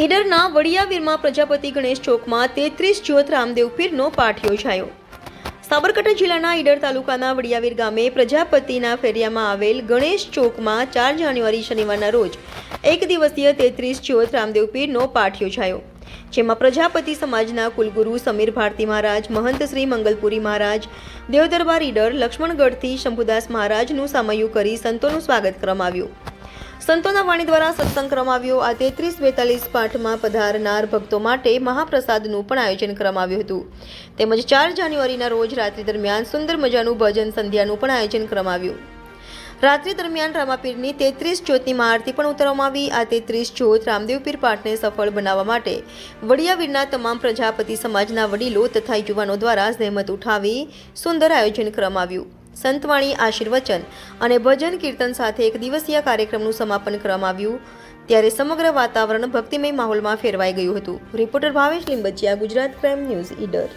ઈડરના વડિયાવીરમાં પ્રજાપતિ ગણેશ ચોકમાં તેત્રીસ જ્યોત રામદેવ પીરનો પાઠ યોજાયો. સાબરકાંઠા જિલ્લાના ઈડર તાલુકાના વડિયાવીર ગામે પ્રજાપતિના ફેરિયામાં આવેલ ગણેશ ચોકમાં ચાર જાન્યુઆરી શનિવારના રોજ એક દિવસીય તેત્રીસ જ્યોત રામદેવ પીરનો પાઠ યોજાયો, જેમાં પ્રજાપતિ સમાજના કુલગુરુ સમીર ભારતી મહારાજ, મહંત શ્રી મંગલપુરી મહારાજ, દેવદરબાર ઈડર, લક્ષ્મણગઢથી શંભુદાસ મહારાજનું સામયું કરી સંતોનું સ્વાગત કરવામાં આવ્યું. સંતોના વાણી દ્વારા સત્સંગ કરવામાં આ તેત્રીસ બેતાલીસ પાઠમાં પધારનાર ભક્તો માટે મહાપ્રસાદનું પણ આયોજન કરવામાં આવ્યું હતું. તેમજ ચાર જાન્યુઆરીના રોજ રાત્રિ દરમિયાન સુંદર મજાનું ભજન સંધ્યાનું પણ આયોજન કરવામાં આવ્યું રાત્રિ દરમિયાન રામાપીરની તેત્રીસ જ્યોતની મહાઆરતી પણ ઉતારવામાં આવી. આ તેત્રીસ જ્યોત રામદેવ પીર પાઠને સફળ બનાવવા માટે વડિયાવીરના તમામ પ્રજાપતિ સમાજના વડીલો તથા યુવાનો દ્વારા જહેમત ઉઠાવી સુંદર આયોજન કરવામાં આવ્યું સંતવાણી આશીર્વચન અને ભજન કીર્તન સાથે એક દિવસીય કાર્યક્રમનું સમાપન કરવામાં આવ્યું. ત્યારે સમગ્ર વાતાવરણ ભક્તિમય માહોલમાં ફેરવાઈ ગયું હતું. Reporter Bhavesh Limbachiya, Gujarat crime news, Idar.